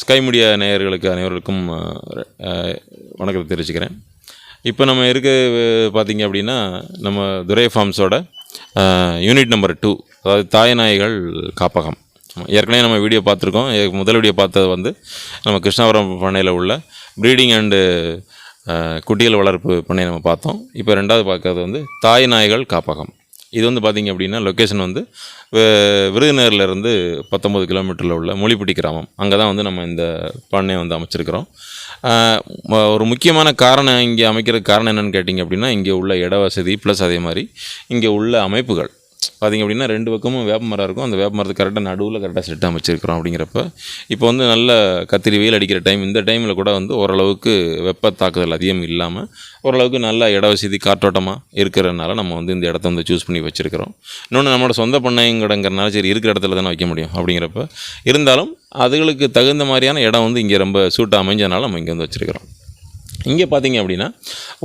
Sky media நேயர்களுக்கு அனைவருக்கும் வணக்கத்தை தெரிவிச்சுக்கிறேன். இப்போ நம்ம இருக்க பார்த்தீங்க அப்படின்னா நம்ம துரை ஃபார்ம்ஸோட யூனிட் நம்பர் டூ அதாவது தாய்நாய்கள் காப்பகம். ஏற்கனவே நம்ம வீடியோ பார்த்துருக்கோம். முதல் வீடியோ பார்த்தது வந்து நம்ம கிருஷ்ணாபுரம் பண்ணையில் உள்ள ப்ரீடிங் அண்டு குட்டிகள் வளர்ப்பு பண்ணை நம்ம பார்த்தோம். இப்போ ரெண்டாவது பார்க்கறது வந்து தாய் நாய்கள் காப்பகம். இது வந்து பார்த்திங்க அப்படின்னா லொக்கேஷன் வந்து விருதுநகர்லேருந்து இருந்து பத்தொம்பது கிலோமீட்டரில் உள்ள மொழிப்பட்டி கிராமம். அங்கே தான் வந்து நம்ம இந்த பண்ணையை வந்து அமைச்சிருக்கிறோம். ஒரு முக்கியமான காரணம் இங்கே அமைக்கிறதுக்கு காரணம் என்னென்னு கேட்டிங்க அப்படின்னா இங்கே உள்ள இட வசதி ப்ளஸ் அதே மாதிரி இங்கே உள்ள அமைப்புகள். பார்த்திங்க அப்படின்னா ரெண்டு பக்கமும் வேப்ப மரம் இருக்கும். அந்த வேப்ப மரத்துக்கு கரெக்டாக நடுவில் கரெக்டாக செட் அமைச்சிருக்கிறோம் அப்படிங்கிறப்ப. இப்போ வந்து நல்ல கத்திரி வெயில் அடிக்கிற டைம் இந்த டைமில் கூட வந்து ஓரளவுக்கு வெப்ப தாக்குதல் அதிகம் இல்லாமல் ஓரளவுக்கு நல்ல இட வசதி காற்றோட்டமாக இருக்கிறதுனால நம்ம வந்து இந்த இடத்த வந்து சூஸ் பண்ணி வச்சுருக்கிறோம். இன்னொன்று நம்மளோட சொந்த பண்ணைங்கிறங்கிறனால சரி இருக்கிற இடத்துல தானே வைக்க முடியும் அப்படிங்கிறப்ப இருந்தாலும் அதுகளுக்கு தகுந்த மாதிரியான இடம் வந்து இங்கே ரொம்ப சூட்டாக அமைஞ்சதுனால நம்ம இங்கே வந்து வச்சுருக்கிறோம். இங்கே பார்த்தீங்க அப்படின்னா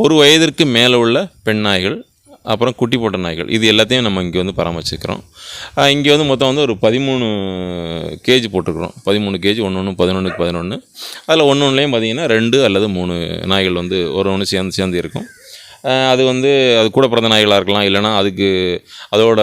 ஒரு வயதிற்கு மேலே உள்ள பெண் நாய்கள் அப்புறம் குட்டி போட்ட நாய்கள். இது எல்லாத்தையும் நம்ம இங்கே வந்து பராமரிச்சுக்கிறோம் இங்கே வந்து மொத்தம் வந்து ஒரு பதிமூணு கேஜி போட்டிருக்கிறோம். பதிமூணு கேஜி ஒன்று ஒன்று பதினொன்றுக்கு பதினொன்று அதில் ஒன்று ஒன்றுலேயும் பார்த்தீங்கன்னா ரெண்டு அல்லது மூணு நாய்கள் வந்து ஒரு ஒன்று சேர்ந்து சேர்ந்து இருக்கும். அது வந்து அது கூட பிறந்த நாய்களாக இருக்கலாம் இல்லைனா அதுக்கு அதோட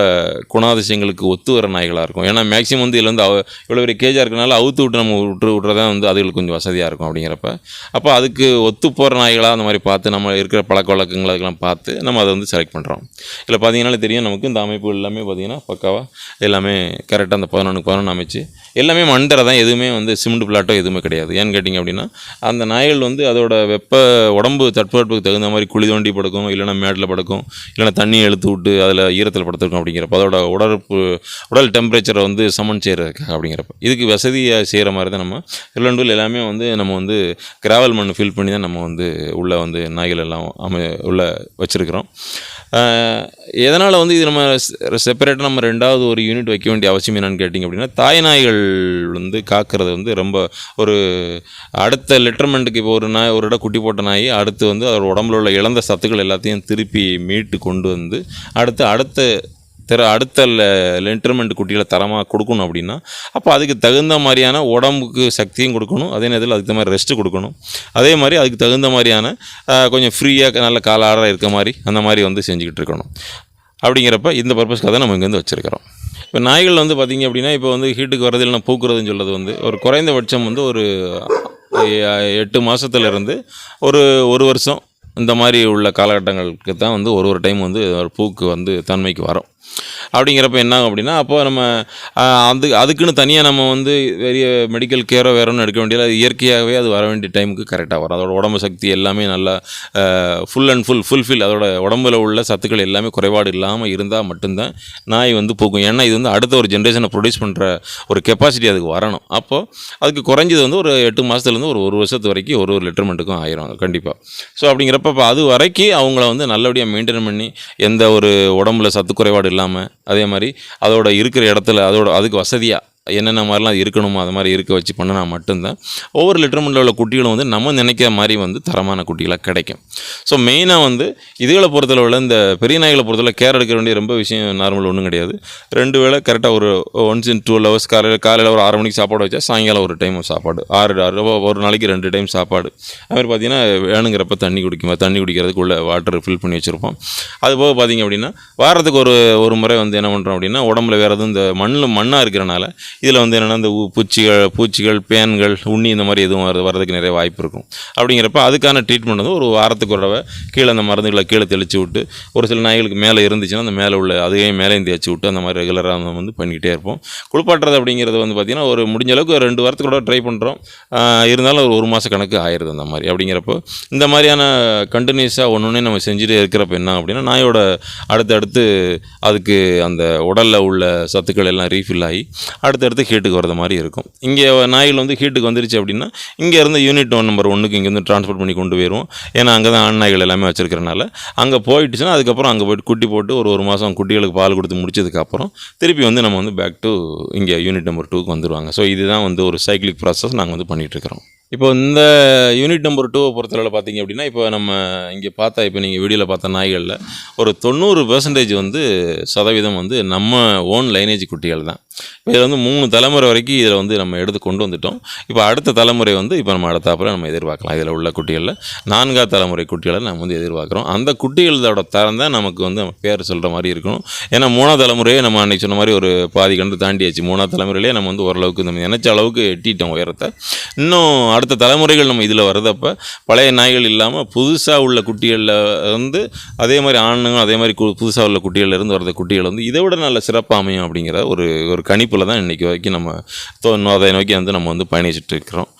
குணாதிசயங்களுக்கு ஒத்து வர நாய்களாக இருக்கும். ஏன்னா மேக்ஸிமம் வந்து இதில் வந்து அவ இவ்வளோ பெரிய கேஜாக இருக்கனால அவுத்து விட்டு நம்ம விட்டு விட்றதான் வந்து அதுகளுக்கு கொஞ்சம் வசதியாக இருக்கும் அப்படிங்கிறப்ப. அப்போ அதுக்கு ஒத்து போகிற நாய்களாக அந்த மாதிரி பார்த்து நம்ம இருக்கிற பழக்க வழக்கங்கள் அதுக்கெல்லாம் பார்த்து நம்ம அதை வந்து செலக்ட் பண்ணுறோம் இதில் பார்த்தீங்கன்னாலே தெரியும் நமக்கு இந்த அமைப்பு எல்லாமே பார்த்தீங்கன்னா பக்காவாக எல்லாமே கரெக்டாக அந்த பதினொன்று பதினொன்று அமைச்சு எல்லாமே மண்டரை தான் எதுவுமே வந்து சிமெண்ட் பிளாட்டோ எதுவுமே கிடையாது. ஏன்னு கேட்டிங்க அப்படின்னா அந்த நாய்கள் வந்து அதோட வெப்ப உடம்பு தட்பவெப்பத்துக்கு தகுந்த மாதிரி குழி தோண்டி படுக்கும் இல்லைன்னா மேடில் படுக்கும் இல்லைன்னா தண்ணி இழுத்து விட்டு அதில் ஈரத்தில் படுத்துருக்கும் அப்படிங்கிறப்ப அதோட உடற்பு உடல் டெம்பரேச்சரை வந்து சமன் செய்கிறதுக்காக அப்படிங்கிறப்ப இதுக்கு வசதியாக செய்கிற மாதிரி தான் நம்ம இல்லைண்டு எல்லாமே வந்து நம்ம வந்து கிராவல் மண் ஃபில் பண்ணி தான் நம்ம வந்து உள்ளே வந்து நாய்கள் எல்லாம் அமை உள்ளே வச்சுருக்கிறோம். எதனால் வந்து இது நம்ம செப்பரேட்டாக நம்ம ரெண்டாவது ஒரு யூனிட் வைக்க வேண்டிய அவசியம் என்னன்னு கேட்டிங்க அப்படின்னா தாய்நாய்கள் வந்து காக்கிறது வந்து ரொம்ப ஒரு அடுத்த லெட்டர்மெண்ட்டுக்கு இப்போ ஒரு நாய் ஒரு இடம் குட்டி போட்ட நாய் அடுத்து வந்து அதோட உடம்புல உள்ள இழந்த சத்துக்கள் எல்லாத்தையும் திருப்பி மீட்டு கொண்டு வந்து அடுத்து அடுத்த திற அடுத்த லென்டர்மெண்ட் குட்டிகளை தரமாக கொடுக்கணும் அப்படின்னா அப்போ அதுக்கு தகுந்த மாதிரியான உடம்புக்கு சக்தியும் கொடுக்கணும். அதே நேரத்தில் அதுக்கு தகுந்த மாதிரி ரெஸ்ட்டு கொடுக்கணும். அதே மாதிரி அதுக்கு தகுந்த மாதிரியான கொஞ்சம் ஃப்ரீயாக நல்ல காலாடாக இருக்க மாதிரி அந்த மாதிரி வந்து செஞ்சுக்கிட்டு இருக்கணும். அப்படிங்கிறப்ப இந்த பர்பஸ்க்காக தான் நம்ம இங்கே வந்து வச்சுருக்கிறோம். இப்போ நாய்கள் வந்து பார்த்திங்க அப்படின்னா இப்போ வந்து ஹீட்டுக்கு வரது இல்லைனா பூக்குறதுன்னு சொல்கிறது வந்து ஒரு குறைந்தபட்சம் வந்து ஒரு எட்டு மாதத்துலேருந்து ஒரு ஒரு வருஷம் இந்த மாதிரி உள்ள காலகட்டங்களுக்கு தான் வந்து ஒரு ஒரு டைம் வந்து பூக்கு வந்து தன்மைக்கு வரும். அப்படிங்கிறப்ப என்ன ஆகும் அப்படின்னா அப்போ நம்ம அது அதுக்குன்னு தனியாக நம்ம வந்து பெரிய மெடிக்கல் கேரோ வேற ஒன்றும் எடுக்க வேண்டியது அது இயற்கையாகவே அது வர வேண்டிய டைமுக்கு கரெக்டாக வரும். அதோட உடம்பு சக்தி எல்லாமே நல்லா ஃபுல் அண்ட் ஃபுல் ஃபுல்ஃபில் அதோட உடம்புல உள்ள சத்துக்கள் எல்லாமே குறைபாடு இல்லாமல் இருந்தால் மட்டும்தான் நாய் வந்து பூக்கும். ஏன்னா இது வந்து அடுத்த ஒரு ஜென்ரேஷனை ப்ரொடியூஸ் பண்ணுற ஒரு கெப்பாசிட்டி அதுக்கு வரணும். அப்போது அதுக்கு குறைஞ்சது வந்து ஒரு எட்டு மாதத்துலேருந்து ஒரு ஒரு வருஷத்து வரைக்கும் ஒரு ஒரு லிட்டர்மெண்ட்டுக்கும் ஆயிரும் கண்டிப்பாக ஸோ அப்படிங்கிறப்ப இப்போ அது வரைக்கும் அவங்கள வந்து நல்லபடியாக மெயின்டைன் பண்ணி எந்த ஒரு உடம்புல சத்து குறைபாடு இல்லாமல் அதே மாதிரி அதோட இருக்கிற இடத்துல அதோட அதுக்கு வசதியாக என்னென்ன மாதிரிலாம் இருக்கணுமோ அது மாதிரி இருக்க வச்சு பண்ணினா மட்டும்தான். ஒவ்வொரு லிட்டர்மெண்ட்டில் உள்ள குட்டிகளும் வந்து நம்ம நினைக்கிற மாதிரி வந்து தரமான குட்டிகளாக கிடைக்கும். ஸோ மெயினாக வந்து இதுகளை பொறுத்தளவில் இந்த பெரிய நாய்களை பொறுத்தளவு கேர் எடுக்க வேண்டிய ரொம்ப விஷயம் நார்மல் ஒன்றும் கிடையாது. ரெண்டு வேளை கரெக்டாக ஒரு ஒன்ஸ் இன் டூ ஹவர்ஸ் காலையில் காலையில் ஒரு ஆறு மணிக்கு சாப்பாடு வச்சா சாயங்காலம் ஒரு டைம் சாப்பாடு. ஆறு ஆறு ஒரு நாளைக்கு ரெண்டு டைம் சாப்பாடு. அதுமாதிரி பார்த்தீங்கன்னா வேணுங்கிறப்ப தண்ணி குடிக்கும்? தண்ணி குடிக்கிறதுக்குள்ளே வாட்டர் ஃபில் பண்ணி வச்சுருப்போம். அது போக பார்த்தீங்க அப்படின்னா வாரத்துக்கு ஒரு ஒரு முறை வந்து என்ன பண்ணுறோம் அப்படின்னா உடம்புல வேறு எதுவும் இந்த மண்ணில் மண்ணாக இருக்கிறனால இதில் வந்து என்னென்னா இந்த ஊ- பூச்சிகள் பூச்சிகள் பேன்கள் உண்ணி இந்த மாதிரி எதுவும் வர வரதுக்கு நிறைய வாய்ப்பு இருக்கும். அப்படிங்கிறப்ப அதுக்கான ட்ரீட்மெண்ட் வந்து ஒரு வாரத்துக்கு ஒரு தடவை கீழே அந்த மருந்துகளை கீழே தெளித்து விட்டு ஒரு சில நாய்களுக்கு மேலே இருந்துச்சுன்னா அந்த மேலே உள்ள அதையும் மேலேயும் தேய்ச்சி விட்டு அந்த மாதிரி ரெகுலராக நம்ம வந்து பண்ணிக்கிட்டே இருப்போம். குளிப்பாட்டுறது அப்படிங்கிறது வந்து பார்த்திங்கன்னா ஒரு முடிஞ்ச அளவுக்கு ஒரு ரெண்டு வாரத்துக்கு கூட ட்ரை பண்ணுறோம் இருந்தாலும் ஒரு ஒரு மாத கணக்கு ஆயிடுது அந்த மாதிரி. அப்படிங்கிறப்போ இந்த மாதிரியான கண்டினியூஸாக ஒன்று ஒன்றே நம்ம செஞ்சுட்டே இருக்கிறப்ப என்ன அப்படின்னா நாயோட அடுத்தடுத்து அதுக்கு அந்த உடலில் உள்ள சத்துக்கள் எல்லாம் ரீஃபில் ஆகி அடுத்தடுத்து ஹீட்டுக்கு வரது மாதிரி இருக்கும். இங்கே நாய்கள் வந்து ஹீட்டுக்கு வந்துருச்சு அப்படின்னா இங்கேருந்து யூனிட் ஒன் நம்பர் ஒன்றுக்கு இங்கேருந்து ட்ரான்ஸ்போர்ட் பண்ணி கொண்டு போயிடுவோம் ஏன்னா அங்கே தான் ஆண் நாய்கள் எல்லாமே வச்சிருக்கிறனால. அங்கே போயிடுச்சுன்னா அதுக்கப்புறம் அங்கே போய்ட்டு குட்டி போட்டு ஒரு ஒரு மாதம் குட்டிகளுக்கு பால் கொடுத்து முடிச்சதுக்கப்புறம் திருப்பி வந்து நம்ம வந்து பேக் டு இங்கே யூனிட் நம்பர் டூக்கு வந்துடுவாங்க ஸோ இதுதான் வந்து ஒரு சைக்கிளிக் ப்ராசஸ் நாங்கள் வந்து பண்ணிகிட்ருக்கிறோம் இப்போ இந்த யூனிட் நம்பர் டூவை பொறுத்தளவில் பார்த்தீங்க அப்படின்னா இப்போ நம்ம இங்கே பார்த்தா இப்போ நீங்கள் வீடியோவில் பார்த்த நாய்களில் ஒரு தொண்ணூறு பெர்சன்டேஜ் வந்து சதவீதம் வந்து நம்ம ஓன் லைனேஜ் குட்டிகள் தான். இப்போ இதில் வந்து மூணு தலைமுறை வரைக்கும் இதில் வந்து நம்ம எடுத்து கொண்டு வந்துட்டோம். இப்போ அடுத்த தலைமுறை வந்து இப்போ நம்ம அடுத்தாப்புல நம்ம எதிர்பார்க்கலாம். இதில் உள்ள குட்டிகளில் நான்காவது தலைமுறை குட்டிகளை நம்ம வந்து எதிர்பார்க்குறோம். அந்த குட்டிகளோட தரம் தான் நமக்கு வந்து நம்ம பேர் சொல்கிற மாதிரி இருக்கணும். ஏன்னா மூணாவது தலைமுறையே நம்ம அன்றைக்கி சொன்ன மாதிரி ஒரு பாதி கண்டு தாண்டியாச்சு. மூணாவது தலைமுறையிலே நம்ம வந்து ஓரளவுக்கு நம்ம நினைச்ச அளவுக்கு எட்டிட்டோம் உயரத்தை. இன்னும் அடுத்த தலைமுறைகள் நம்ம இதில் வர்றதப்ப பழைய நாய்கள் இல்லாமல் புதுசாக உள்ள குட்டிகளில் வந்து அதே மாதிரி ஆணுங்களும் அதே மாதிரி புதுசாக உள்ள குட்டிகளில் இருந்து வர்ற குட்டிகள் வந்து இதை விட நல்ல சிறப்பாக அமையும் அப்படிங்கிற ஒரு ஒரு கணிப்பில் தான் இன்றைக்கி வரைக்கும் நம்ம தோ அதை நோக்கி வந்து நம்ம வந்து பயணிச்சுட்டு இருக்கிறோம்.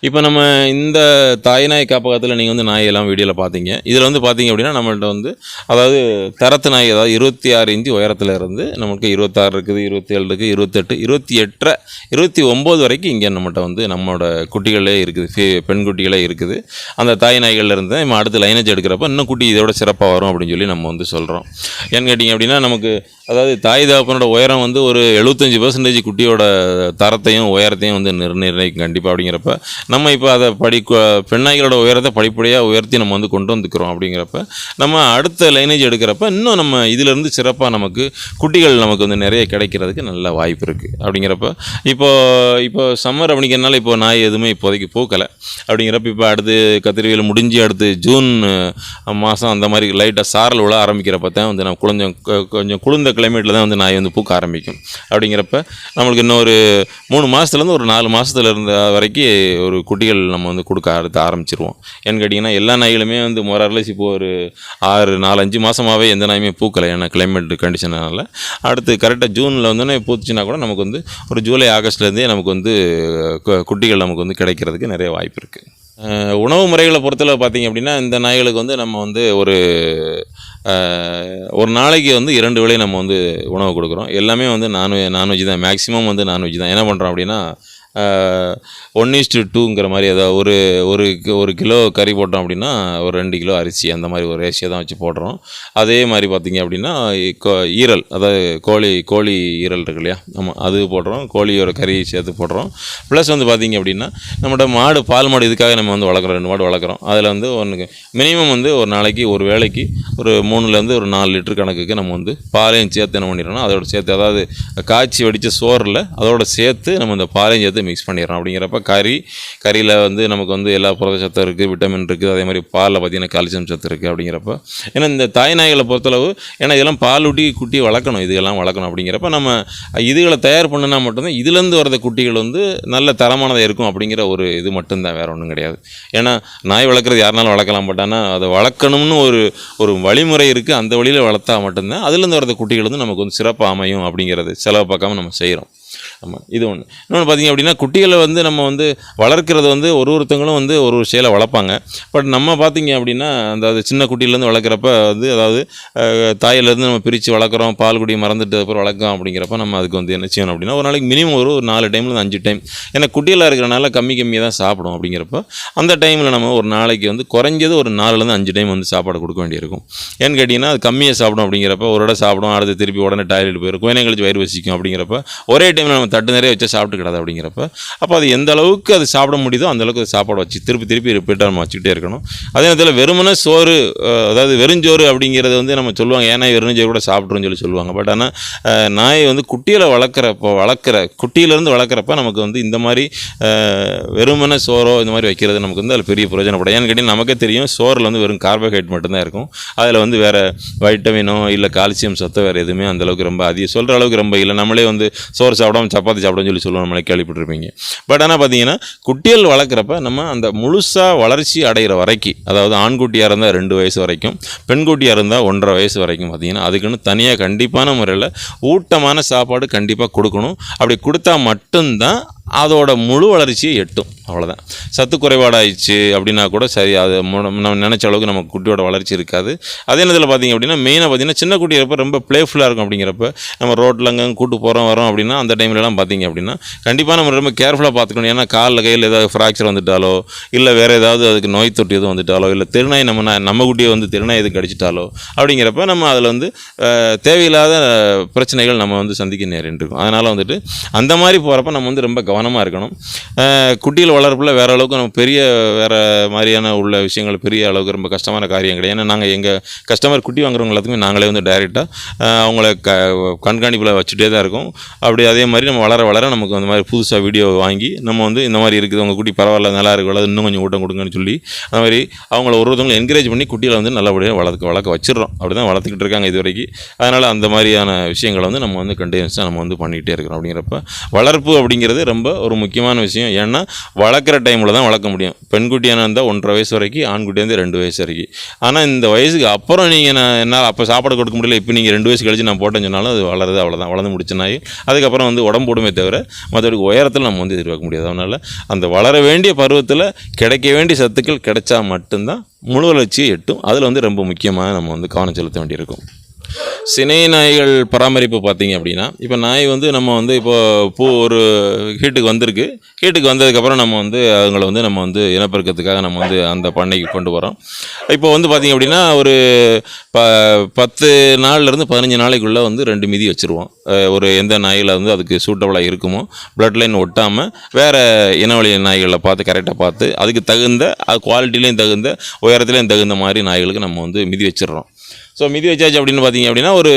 இப்போ நம்ம இந்த தாய்நாய் காப்பகத்தில் நீங்கள் வந்து நாயெல்லாம் வீடியோவில் பார்த்தீங்க இதில் வந்து பார்த்தீங்க அப்படின்னா நம்மள்ட்ட வந்து அதாவது தரத்து நாய் அதாவது இருபத்தி ஆறு இன்ச்சு உயரத்தில் இருந்து நமக்கு இருபத்தாறு இருக்குது இருபத்தி ஏழு இருக்குது இருபத்தெட்டு இருபத்தி எட்டரை இருபத்தி ஒம்பது வரைக்கும் இங்கே நம்மகிட்ட வந்து நம்மளோட குட்டிகளே இருக்குது பெண் குட்டிகளே இருக்குது. அந்த தாய் நாய்கள்லேருந்து நம்ம அடுத்து லைனேஜ் எடுக்கிறப்ப இன்னும் குட்டி இதோட சிறப்பாக வரும் அப்படின்னு சொல்லி நம்ம வந்து சொல்கிறோம் ஏன்னு கேட்டிங்க அப்படின்னா நமக்கு அதாவது தாய் தகப்பனோட உயரம் வந்து ஒரு எழுபத்தஞ்சி பர்சன்டேஜ் குட்டியோட தரத்தையும் உயரத்தையும் வந்து நிர் நிர்ணயிக்கும் கண்டிப்பாக அப்படிங்கிறப்ப நம்ம இப்போ அதை படி பெண்ணாய்களோட உயரத்தை படிப்படியாக உயர்த்தி நம்ம வந்து கொண்டு வந்துக்கிறோம் அப்படிங்கிறப்ப நம்ம அடுத்த லைனேஜ் எடுக்கிறப்ப இன்னும் நம்ம இதிலிருந்து சிறப்பாக நமக்கு குட்டிகள் நமக்கு வந்து நிறைய கிடைக்கிறதுக்கு நல்ல வாய்ப்பு இருக்குது அப்படிங்கிறப்ப இப்போ இப்போ சம்மர் அப்படிங்கிறனால இப்போ நாய் எதுவுமே இப்போதைக்கு பூக்கலை. அப்படிங்கிறப்ப இப்போ அடுத்து கத்திரிவேல் முடிஞ்சு அடுத்து ஜூன் மாதம் அந்த மாதிரி லைட்டாக சாரல் விழ ஆரம்பிக்கிறப்ப தான் வந்து நம்ம கொஞ்சம் கொஞ்சம் குளிர்ந்த கிளைமேட்டில் தான் வந்து நாய் வந்து பூக்க ஆரம்பிக்கும். அப்படிங்கிறப்ப நம்மளுக்கு இன்னும் ஒரு மூணு மாதத்துலேருந்து ஒரு நாலு மாதத்துல இருந்த வரைக்கும் ஒரு குட்டிகள் நம்ம வந்து கொடுக்க அடுத்து ஆரம்பிச்சிருவோம். ஏன்னு கேட்டிங்கன்னா எல்லா நாய்களுமே வந்து மொரர்லஸ் இப்போ ஒரு ஆறு நாலஞ்சு மாதமாகவே எந்த நாயுமே பூக்கலை ஏன்னா கிளைமேட் கண்டிஷனால் அடுத்து கரெக்டாக ஜூனில் வந்தோன்னே பூத்துச்சுன்னா கூட நமக்கு வந்து ஒரு ஜூலை ஆகஸ்ட்லேருந்தே நமக்கு வந்து கு- குட்டிகள் நமக்கு வந்து கிடைக்கிறதுக்கு நிறைய வாய்ப்பு இருக்குது உணவு முறைகளை பொறுத்தளவு பார்த்தீங்க அப்படின்னா இந்த நாய்களுக்கு வந்து நம்ம வந்து ஒரு ஒரு நாளைக்கு வந்து இரண்டு விலை நம்ம வந்து உணவு கொடுக்குறோம். எல்லாமே வந்து நான்வெஜ் நான்வெஜ் தான் மேக்ஸிமம் வந்து நான்வெஜ் தான் என்ன பண்ணுறோம் அப்படின்னா ஒன் இஸ்டு டூங்கிற மாதிரி ஏதாவது ஒரு ஒரு ஒரு கிலோ கறி போட்டோம் அப்படின்னா ஒரு ரெண்டு கிலோ அரிசி அந்த மாதிரி ஒரு ரேஷியோ தான் வச்சு போடுறோம். அதே மாதிரி பார்த்திங்க அப்படின்னா ஈரல் அதாவது கோழி கோழி ஈரல் இருக்கு இல்லையா? ஆமாம் அது போடுறோம். கோழியோட கறி சேர்த்து போடுறோம். ப்ளஸ் வந்து பார்த்திங்க அப்படின்னா நம்மளோட மாடு பால் மாடு இதுக்காக நம்ம வந்து வளர்க்குறோம். ரெண்டு மாடு வளர்க்குறோம். அதில் வந்து ஒன்றுக்கு மினிமம் வந்து ஒரு நாளைக்கு ஒரு வேளைக்கு ஒரு மூணுலேருந்து ஒரு நாலு லிட்டர் கணக்குக்கு நம்ம வந்து பாலையும் சேர்த்து என்ன பண்ணிடுறோம்னா அதோட சேர்த்து அதாவது காய்ச்சி வடித்த சோறில் அதோட சேர்த்து நம்ம இந்த பாலையும் சேர்த்து மிக்ஸ் பண்ணிடுறோம். அப்படிங்கிறப்ப கறி கறியில் வந்து நமக்கு வந்து எல்லா புரத சத்தம் இருக்குது விட்டமின் இருக்குது அதே மாதிரி பாலில் பார்த்தீங்கன்னா கால்சியம் சத்து இருக்குது அப்படிங்கிறப்ப. ஏன்னா இந்த தாய் நாய்களை பொறுத்தளவு ஏன்னா இதெல்லாம் பால் ஊட்டி குட்டி வளர்க்கணும் இதுகெல்லாம் வளர்க்கணும் அப்படிங்கிறப்ப நம்ம இதுகளை தயார் பண்ணினா மட்டும்தான் இதுலேருந்து வரத குட்டிகள் வந்து நல்ல தரமானதாக இருக்கும் அப்படிங்கிற ஒரு இது மட்டும்தான் வேறு ஒன்றும் கிடையாது. ஏன்னா நாய் வளர்க்குறது யாருனாலும் வளர்க்கலாம் பட் ஆனால் அதை வளர்க்கணும்னு ஒரு ஒரு வழிமுறை இருக்குது அந்த வழியில் வளர்த்தா மட்டும்தான் அதுலேருந்து வரத குட்டிகள் வந்து நமக்கு வந்து சிறப்பாக அமையும் அப்படிங்கிறது செலவு பார்க்காம நம்ம செய்கிறோம் ஆமாம் இது ஒன்று இன்னொன்று பார்த்தீங்க அப்படின்னா குட்டிகளை வந்து நம்ம வந்து வளர்க்குறது வந்து ஒரு ஒருத்தங்களும் வந்து ஒரு ஒரு செயலை வளர்ப்பாங்க. பட் நம்ம பார்த்திங்க அப்படின்னா அந்த சின்ன குட்டியிலேருந்து வளர்க்குறப்ப வந்து அதாவது தாயிலேருந்து நம்ம பிரித்து வளர்க்குறோம் பால் குடி மறந்துட்டு அப்புறம் வளர்க்கோம் அப்படிங்கிறப்ப நம்ம அதுக்கு வந்து என்ன செய்யணும் அப்படின்னா ஒரு நாளைக்கு மினிமம் ஒரு ஒரு நாலு டைம்லேருந்து அஞ்சு டைம் ஏன்னா குட்டியெல்லாம் இருக்கிறனால கம்மி கம்மியாக தான் சாப்பிடும் அப்படிங்கிறப்ப அந்த டைமில் நம்ம ஒரு நாளைக்கு வந்து குறைஞ்சது ஒரு நாலுலேருந்து அஞ்சு டைம் வந்து சாப்பாடு கொடுக்க வேண்டியிருக்கும். ஏன்னு கேட்டிங்கன்னா அது கம்மியாக சாப்பிடும் அப்படிங்கிறப்ப ஒரு இடம் சாப்பிடும் அடுத்து திருப்பி உடனே டாய்லெட் போயிடும் கொஞ்ச கழிச்சு வயிறு வசிக்கும் அப்படிங்கிறப்ப ஒரே டைமில் நம்ம நம்ம தட்டு நிறைய வச்சு சாப்பிட்டு கிடாது அப்படிங்கிறப்ப அப்போ அது எந்த அளவுக்கு அது சாப்பிட முடியுதோ அந்த அளவுக்கு சாப்பாடு வச்சு திருப்பி திருப்பி ரிப்பீட்டாக நம்ம வச்சுக்கிட்டே இருக்கணும். அதே நேரத்தில் வெறுமனே சோறு அதாவது வெறுஞ்சோறு அப்படிங்கிறது வந்து நம்ம சொல்லுவாங்க ஏன்னா வெறுஞ்சோறு கூட சாப்பிட்ருன்னு சொல்லி சொல்லுவாங்க. பட் ஆனால் நாயை வந்து குட்டியில் வளர்க்குறப்போ வளர்க்குற குட்டியிலேருந்து வளர்க்குறப்ப நமக்கு வந்து இந்த மாதிரி வெறுமனே சோறோ இந்த மாதிரி வைக்கிறது நமக்கு வந்து அதில் பெரிய பிரயோஜனப்படும். ஏன்னு கேட்டிங்கன்னா நமக்கே தெரியும் சோறில் வந்து வெறும் கார்போஹைட்ரேட் மட்டும்தான் இருக்கும். அதில் வந்து வேறு வைட்டமினோ இல்லை கால்சியம் சத்தோ வேறு எதுவுமே அந்தளவுக்கு ரொம்ப அதிகம் சொல்கிற அளவுக்கு ரொம்ப இல்லை. நம்மளே வந்து சோறு சாப்பிடாம சப்பாத்தி சாப்பிடுன்னு சொல்லி சொல்லுவோம் நம்மளே கேள்விப்பட்டிருப்பீங்க. பட் ஆனால் பார்த்தீங்கன்னா குட்டிகள் வளர்க்குறப்ப நம்ம அந்த முழுசாக வளர்ச்சி அடைகிற வரைக்கும் அதாவது ஆண்குட்டியாக இருந்தால் ரெண்டு வயசு வரைக்கும் பெண்குட்டியாக இருந்தால் ஒன்றரை வயசு வரைக்கும் பார்த்தீங்கன்னா அதுக்குன்னு தனியாக கண்டிப்பான முறையில் ஊட்டமான சாப்பாடு கண்டிப்பாக கொடுக்கணும். அப்படி கொடுத்தா மட்டும்தான் அதோட முழு வளர்ச்சியை எட்டும். அவ்வளோதான் சத்து குறைபாடாயிடுச்சு அப்படின்னா கூட சரி அது நம்ம நினச்ச அளவுக்கு நம்ம குட்டியோட வளர்ச்சி இருக்காது. அதே நேரத்தில் பார்த்தீங்க அப்படின்னா மெயினாக பார்த்திங்கன்னா சின்ன குட்டி இருப்ப ரொம்ப ப்ளேஃபுல்லாக இருக்கும் அப்படிங்கிறப்ப நம்ம ரோட்டில் அங்கே கூட்டு போகிறோம் வரோம் அப்படின்னா அந்த டைம்லலாம் பார்த்திங்க அப்படின்னா கண்டிப்பாக நம்ம ரொம்ப கேர்ஃபுல்லாக பார்த்துக்கணும் ஏன்னா காலில் கையில் ஏதாவது ஃப்ராக்சர் வந்துட்டாலோ இல்லை வேறு ஏதாவது அதுக்கு நோய் தொட்டு எதுவும் வந்துட்டாலோ இல்லை திருநாய் நம்ம நம்ம குட்டியை வந்து திருநாய் எது கடிச்சிட்டாலோ அப்படிங்கிறப்ப நம்ம அதில் வந்து தேவையில்லாத பிரச்சனைகள் நம்ம வந்து சந்திக்க நேரிட்டு இருக்கும் அதனால் வந்துட்டு அந்த மாதிரி போகிறப்ப நம்ம வந்து ரொம்ப கவனமாக இருக்கணும். குட்டியில் வளர்ப்பில் வேறு அளவுக்கு நம்ம பெரிய வேறு மாதிரியான உள்ள விஷயங்கள் பெரிய அளவுக்கு ரொம்ப கஷ்டமான காரியம் கிடையாது. ஏன்னா நாங்கள் எங்கள் கஸ்டமர் குட்டி வாங்குறவங்க எல்லாத்துக்குமே நாங்களே வந்து டைரெக்டாக அவங்கள க கண்காணிப்பில் வச்சுட்டே தான் இருக்கோம். அப்படி அதே மாதிரி நம்ம வளர வளர நமக்கு அந்த மாதிரி புதுசாக வீடியோ வாங்கி நம்ம வந்து இந்த மாதிரி இருக்குது உங்கள் குட்டி பரவாயில்ல நல்லா இருக்கு வளர்ந்து இன்னும் கொஞ்சம் ஊட்டம் கொடுங்கன்னு சொல்லி அந்த மாதிரி அவங்கள ஒரு ஒருத்தவங்களை என்கரேஜ் பண்ணி குட்டியில் வந்து நல்லபடியாக வளர்க்க வளர்க்க வச்சிடறோம். அப்படி தான் வளர்த்துக்கிட்டு இருக்காங்க இது வரைக்கும். அதனால் அந்த மாதிரியான விஷயங்களை வந்து நம்ம வந்து கண்டினியூஸாக நம்ம வந்து பண்ணிகிட்டே இருக்கிறோம் அப்படிங்கிறப்ப வளர்ப்பு அப்படிங்கிறது ரொம்ப ரொம்ப ஒரு முக்கியமான விஷயம். ஏன்னா வளர்க்குற டைமில் தான் வளர்க்க முடியும். பெண்குட்டியான இருந்தால் ஒன்றரை வயசு வரைக்கும் ஆண்குட்டியாக இருந்து ரெண்டு வயசு வரைக்கும். ஆனால் இந்த வயசுக்கு அப்புறம் நீங்கள் நான் என்னால் அப்போ சாப்பாடு கொடுக்க முடியல இப்போ நீங்கள் ரெண்டு வயசு கழிச்சு நான் போட்டேன்னு சொன்னாலும் அது வளருது அவ்வளோதான் வளர்ந்து முடிச்ச அதுக்கப்புறம் வந்து உடம்பு போடுமே தவிர மற்றபடி உயரத்தில் நம்ம வந்து எதிர்பார்க்க முடியாது. அதனால் அந்த வளர வேண்டிய பருவத்தில் கிடைக்க வேண்டிய சத்துக்கள் கிடைச்சா மட்டும்தான் முழு வளர்ச்சியை எட்டும். அதில் வந்து ரொம்ப முக்கியமாக நம்ம வந்து கவனம் செலுத்த வேண்டியிருக்கும். சினை நாய்கள் பராமரிப்பு பார்த்தீங்க அப்படின்னா இப்போ நாய் வந்து நம்ம வந்து இப்போ பூ ஒரு ஹீட்டுக்கு வந்திருக்கு. ஹீட்டுக்கு வந்ததுக்கப்புறம் நம்ம வந்து அவங்கள வந்து நம்ம வந்து இனப்பெருக்கத்துக்காக நம்ம வந்து அந்த பண்ணைக்கு கொண்டு வரோம். இப்போ வந்து பார்த்திங்க அப்படின்னா ஒரு ப பத்து நாள்லேருந்து பதினஞ்சு நாளைக்குள்ளே வந்து ரெண்டு மிதி வச்சுருவோம். ஒரு எந்த நாயில் வந்து அதுக்கு சூட்டபுளாக இருக்குமோ ப்ளட் லைன் ஒட்டாமல் வேறு இனவழி நாய்களை பார்த்து கரெக்டாக பார்த்து அதுக்கு தகுந்த குவாலிட்டிலையும் தகுந்த உயரத்துலையும் தகுந்த மாதிரி நாய்களுக்கு நம்ம வந்து மிதி வச்சிடுறோம். ஸோ மிதி வச்சாச்சு அப்படின்னு பார்த்தீங்க அப்படின்னா ஒரு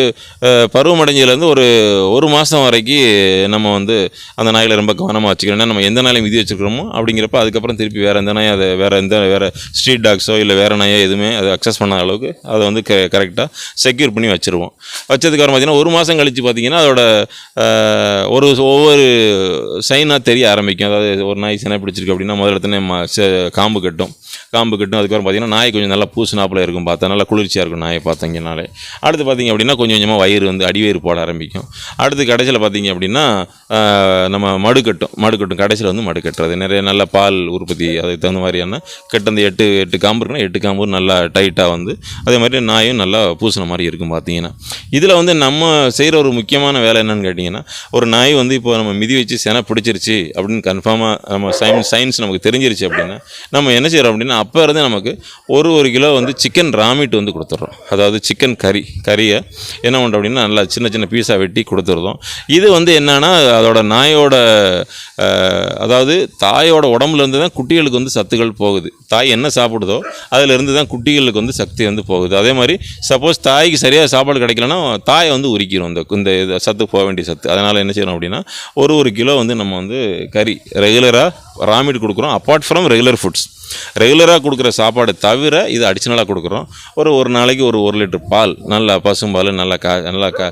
பருவமடைஞ்சதுலேருந்து ஒரு ஒரு மாதம் வரைக்கும் நம்ம வந்து அந்த நாய்களை ரொம்ப கவனமாக வச்சுக்கணும். நம்ம எந்த நாளையும் மிதி வச்சுருக்கிறோமோ அப்படிங்கிறப்ப அதுக்கப்புறம் திருப்பி வேறு எந்த நாயும் அதை வேறு எந்த வேறு ஸ்ட்ரீட் டாக்ஸோ இல்லை வேறு நாயோ எதுவுமே அதை அக்சஸ் பண்ணாத அளவுக்கு அதை வந்து க கரெக்டாக செக்யூர் பண்ணி வச்சுருவோம். வச்சதுக்கப்புறம் பார்த்தீங்கன்னா ஒரு மாதம் கழித்து பார்த்தீங்கன்னா அதோட ஒரு ஒவ்வொரு சைனாக தெரிய ஆரம்பிக்கும். அதாவது ஒரு நாய் சினை பிடிச்சிருக்கு அப்படின்னா முதல்ல எடுத்தோடனே ம- செ- காம்பு கட்டும். காம்பு கட்டும். அதுக்கப்புறம் பார்த்திங்கன்னா நாய் கொஞ்சம் நல்லா பூசுனாப்பில் இருக்கும் பார்த்தா நல்லா குளிர்ச்சியாக இருக்கும் நாயை பார்த்தீங்கனாலே அடுத்து பார்த்தீங்க அப்படின்னா கொஞ்சம் கொஞ்சமாக வயிறு வந்து அடிவயிறு போட ஆரம்பிக்கும். அடுத்து கடைசியில் பார்த்தீங்க அப்படின்னா நம்ம மடு கட்டும். மடு கட்டும். கடைசியில் வந்து மடு கட்டுறது. நிறைய நல்ல பால் உற்பத்தி அதுக்கு தகுந்த மாதிரியான கெட்ட அந்த எட்டு எட்டு காம்பு இருக்குன்னா எட்டு காம்பு நல்லா டைட்டாக வந்து அதே மாதிரி நாயும் நல்லா பூசின மாதிரி இருக்கும் பார்த்தீங்கன்னா இதில் வந்து நம்ம செய்கிற ஒரு முக்கியமான வேலை என்னென்னு கேட்டிங்கன்னா ஒரு நாய் வந்து இப்போ நம்ம மிதி வச்சு செனை பிடிச்சிருச்சு அப்படின்னு கன்ஃபார்மாக நம்ம சயின்ஸ் சயின்ஸ் நமக்கு தெரிஞ்சிருச்சு அப்படின்னா நம்ம என்ன செய்கிறோம் அப்படின்னா அப்போ இருந்து நமக்கு ஒரு ஒரு கிலோ வந்து சிக்கன் ராமிட் வந்து கொடுத்துட்றோம். அதாவது சிக்கன் கறி கறியை என்ன பண்ணுறோம் அப்படின்னா நல்லா சின்ன சின்ன பீஸாக வெட்டி கொடுத்துருதோம் இது வந்து என்னென்னா அதோட நாயோட அதாவது தாயோட உடம்புலேருந்து தான் குட்டிகளுக்கு வந்து சத்துக்கள் போகுது. தாய் என்ன சாப்பிடுதோ அதில் இருந்து தான் குட்டிகளுக்கு வந்து சக்தி வந்து போகுது. அதே மாதிரி சப்போஸ் தாய்க்கு சரியாக சாப்பாடு கிடைக்கலன்னா தாயை வந்து உரிக்கிறோம். இந்த இந்த இது சத்து போக வேண்டிய சத்து. அதனால் என்ன செய்யணும் அப்படின்னா ஒரு ஒரு கிலோ வந்து நம்ம வந்து கறி ரெகுலராக ராமிட் கொடுக்குறோம். அப்பார்ட் ஃப்ரம் ரெகுலர் ஃபுட்ஸ் ரெகுலராக கொடுக்குற சாப்பாடு தவிர இது அடிஷ்னலாக கொடுக்குறோம். ஒரு ஒரு நாளைக்கு ஒரு ஒரு லிட்டர் பால் நல்லா பசும்பால் நல்லா கா நல்லா கா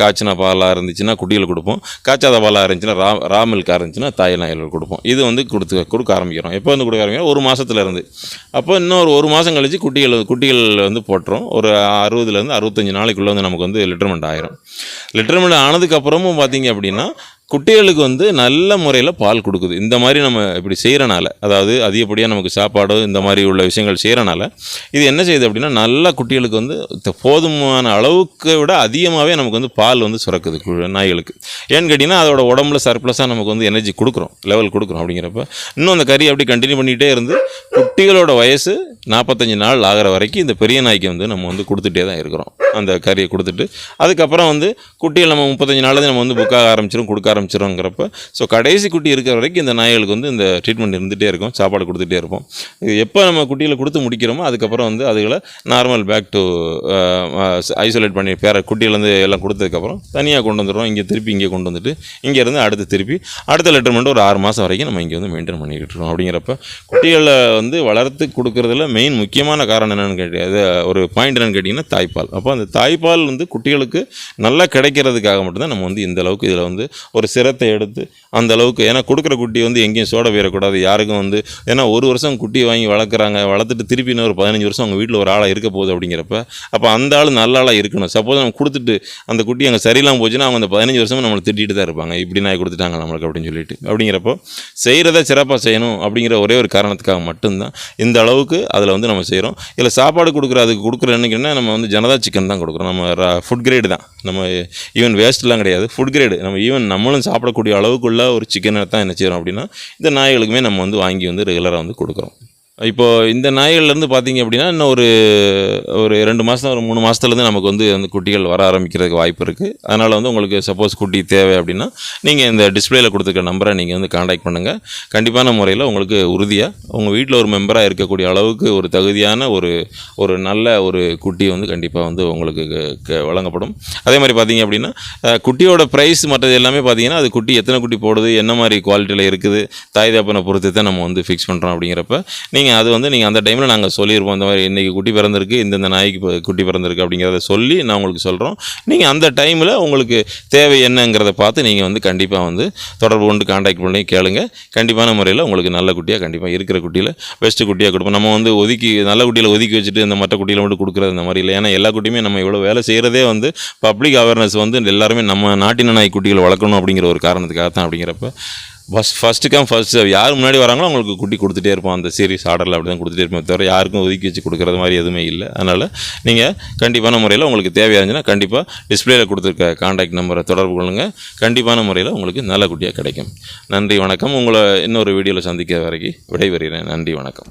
காய்ச்சின பாலாக இருந்துச்சுன்னா குட்டியில் கொடுப்போம். காய்ச்சாத பாலாக இருந்துச்சுன்னா ரா ரா மில்காக இருந்துச்சுன்னா தாய் நாயில் கொடுப்போம். இது வந்து கொடுத்து கொடுக்க ஆரம்பிக்கிறோம். எப்போ வந்து கொடுக்க ஆரம்பிக்கிறோம் ஒரு மாதத்துலேருந்து அப்போ இன்னும் ஒரு ஒரு மாதம் கழிச்சு குட்டிகள் குட்டிகள் வந்து போட்டுரும். ஒரு அறுபதுலேருந்து அறுபத்தஞ்சு நாளைக்குள்ளே வந்து நமக்கு வந்து லிட்டர்மெண்ட் ஆயிரும். லிட்டர்மெண்ட் ஆனதுக்கப்புறமும் பார்த்தீங்க அப்படின்னா குட்டிகளுக்கு வந்து நல்ல முறையில் பால் கொடுக்குது. இந்த மாதிரி நம்ம இப்படி செய்கிறனால அதாவது அதிகப்படியாக நமக்கு சாப்பாடு இந்த மாதிரி உள்ள விஷயங்கள் செய்கிறனால இது என்ன செய்யுது அப்படின்னா நல்லா குட்டிகளுக்கு வந்து த- போதுமான அளவுக்கு விட அதிகமாகவே நமக்கு வந்து பால் வந்து சுரக்குது நாய்களுக்கு. ஏன்னு கேட்டிங்கன்னா அதோட உடம்புல சர்ப்ளஸாக நமக்கு வந்து எனர்ஜி கொடுக்குறோம் லெவல் கொடுக்குறோம் அப்படிங்கிறப்ப. இன்னும் அந்த கறி அப்படி கண்டினியூ பண்ணிகிட்டே இருந்து குட்டிகளோட வயசு நாற்பத்தஞ்சு நாள் ஆகிற வரைக்கும் இந்த பெரிய நாய்க்கு வந்து நம்ம வந்து கொடுத்துட்டே தான் இருக்கிறோம். அந்த கறியை கொடுத்துட்டு அதுக்கப்புறம் வந்து குட்டிகள் நம்ம முப்பத்தஞ்சு நாளில் நம்ம வந்து புக்காக ஆரம்பிச்சிடும் கொடுக்க ஆரம்பிச்சிடும்ங்கிறப்ப ஸோ கடைசி குட்டி இருக்கிற வரைக்கும் இந்த நாய்களுக்கு வந்து இந்த ட்ரீட்மெண்ட் இருந்துகிட்டே இருக்கும் சாப்பாடு கொடுத்துட்டே இருப்போம். இது எப்போ நம்ம குட்டியில் கொடுத்து முடிக்கிறோமோ அதுக்கப்புறம் வந்து அதுகளை நார்மல் பேக் டு ஐசோலேட் பண்ணி பேர குட்டியிலேருந்து எல்லாம் கொடுத்ததுக்கப்புறம் தனியாக கொண்டு வந்துடுறோம் இங்கே திருப்பி இங்கே கொண்டு வந்துட்டு இங்கேருந்து அடுத்து திருப்பி அடுத்த லெட்டர்மெண்ட் ஒரு ஆறு மாதம் வரைக்கும் நம்ம இங்கே வந்து மெயின்டைன் பண்ணிக்கிட்டு இருக்கோம். அப்படிங்கிறப்ப குட்டிகளை வந்து வளர்த்து கொடுக்குறதுல மெயின் முக்கியமான காரணம் என்னென்னு கேட்டு அது ஒரு பாயிண்ட் என்னென்னு கேட்டிங்கன்னா தாய்ப்பால். அப்போ அந்த தாய்ப்பால் வந்து குட்டிகளுக்கு நல்லா கிடைக்கிறதுக்காக மட்டும்தான் நம்ம வந்து இந்த அளவுக்கு இதில் வந்து ஒரு சிரத்தை எடுத்து அந்த அளவுக்கு ஏன்னா கொடுக்குற குட்டி வந்து எங்கேயும் சோட போயிடக்கூடாது யாருக்கும் வந்து ஏன்னா ஒரு வருஷம் குட்டி வாங்கி வளர்க்குறாங்க வளர்த்துட்டு திருப்பி இன்னும் ஒரு பதினஞ்சு வருஷம் அவங்க வீட்டில் ஒரு ஆளாக இருக்க போகுது அப்படிங்கிறப்ப அப்போ அந்த ஆள் நல்ல ஆளாக இருக்கணும். சப்போஸ் நம்ம கொடுத்துட்டு அந்த குட்டி அங்கே சரியில்லாமல் போச்சுன்னா அவங்க அந்த பதினஞ்சு வருஷமும் நம்மளை திட்டிட்டு தான் இருப்பாங்க. இப்படி நாய் கொடுத்துட்டாங்க நம்மளுக்கு அப்படின்னு சொல்லிட்டு. அப்படிங்கிறப்போ செய்கிறத சிறப்பாக செய்யணும் அப்படிங்கிற ஒரே ஒரு காரணத்துக்காக மட்டும்தான் இந்த அளவுக்கு அதில் வந்து நம்ம செய்கிறோம். இதில் சாப்பாடு கொடுக்குற அதுக்கு கொடுக்குற என்னைக்குன்னா நம்ம வந்து ஜனதா சிக்கன் தான் கொடுக்குறோம். நம்ம ஃபுட் கிரேடு தான். நம்ம ஈவன் வேஸ்ட்லாம் கிடையாது. ஃபுட் கிரேடு நம்ம ஈவன் நம்மளும் சாப்பிடக்கூடிய அளவுக்குள்ள ஒரு சிக்கனை தான் என்ன செய்கிறோம் அப்படின்னா இந்த நாய்களுக்குமே நம்ம வந்து வாங்கி வந்து ரெகுலராக வந்து கொடுக்குறோம். இப்போது இந்த நாய்கள்லேருந்து பார்த்தீங்க அப்படின்னா இன்னும் ஒரு ஒரு ரெண்டு மாதம் ஒரு மூணு மாதத்துலேருந்து நமக்கு வந்து அந்த குட்டிகள் வர ஆரம்பிக்கிறதுக்கு வாய்ப்பு இருக்குது அதனால் வந்து உங்களுக்கு சப்போஸ் குட்டி தேவை அப்படின்னா நீங்கள் இந்த டிஸ்பிளேயில் கொடுத்துருக்க நம்பரை நீங்கள் வந்து காண்டாக்ட் பண்ணுங்கள் கண்டிப்பான முறையில் உங்களுக்கு உறுதியாக உங்கள் வீட்டில் ஒரு மெம்பராக இருக்கக்கூடிய அளவுக்கு ஒரு தகுதியான ஒரு ஒரு நல்ல ஒரு குட்டி வந்து கண்டிப்பாக வந்து உங்களுக்கு க- க- வழங்கப்படும். அதே மாதிரி பார்த்தீங்க அப்படின்னா குட்டியோட ப்ரைஸ் மற்றது எல்லாமே பார்த்தீங்கன்னா அது குட்டி எத்தனை குட்டி போடுது என்ன மாதிரி குவாலிட்டியில் இருக்குது தாய் தாப்பனை பொறுத்து தான் நம்ம வந்து ஃபிக்ஸ் பண்ணுறோம் அப்படிங்கிறப்ப நீங்கள் நீங்கள் அது வந்து நீங்கள் அந்த டைமில் நாங்கள் சொல்லியிருப்போம் இந்த மாதிரி இன்றைக்கி குட்டி பிறந்திருக்கு இந்தந்த நாய்க்கு இப்போ குட்டி பிறந்திருக்கு அப்படிங்கிறத சொல்லி நான் உங்களுக்கு சொல்கிறோம் நீங்கள் அந்த டைமில் உங்களுக்கு தேவை என்னங்கிறத பார்த்து நீங்கள் வந்து கண்டிப்பாக வந்து தொடர்பு கொண்டு காண்டாக்ட் பண்ணி கேளுங்க. கண்டிப்பான முறையில் உங்களுக்கு நல்ல குட்டியாக கண்டிப்பாக இருக்கிற குட்டியில் பெஸ்ட்டு குட்டியாக கொடுப்போம். நம்ம வந்து ஒதுக்கி நல்ல குட்டியில் ஒதுக்கி வச்சுட்டு இந்த மற்ற குட்டியில் மட்டும் கொடுக்குறது அந்த மாதிரி இல்லை. ஏன்னா எல்லா குட்டியுமே நம்ம இவ்வளோ வேலை செய்கிறதே வந்து பப்ளிக் அவேர்னஸ் வந்து எல்லாருமே நம்ம நாட்டின நாய் குட்டிகள் வளர்க்கணும் அப்படிங்கிற ஒரு காரணத்துக்காக தான் அப்படிங்கிறப்ப ஃபஸ்ட் ஃபஸ்ட்டு கம் ஃபஸ்ட் யார் முன்னாடி வராங்களோ அவங்களுக்கு குட்டி கொடுத்துட்டே இருப்போம். அந்த சீரிஸ் ஆர்டரில் அப்படி தான் கொடுத்துட்டே இருப்போம் தவிர யாருக்கும் ஒதுக்கி வச்சு கொடுக்குறது மாதிரி எதுவுமே இல்லை. அதனால் நீங்கள் கண்டிப்பான முறையில் உங்களுக்கு தேவையாக இருந்துச்சுன்னா கண்டிப்பாக டிஸ்பிளேயில் கொடுத்துருக்க காண்டாக்ட் நம்பரை தொடர்பு கொள்ளுங்கள் கண்டிப்பான முறையில் உங்களுக்கு நல்ல குட்டியாக கிடைக்கும். நன்றி வணக்கம். உங்களை இன்னொரு வீடியோவில் சந்திக்க வரைக்கும் விடைபெறுகிறேன். நன்றி வணக்கம்.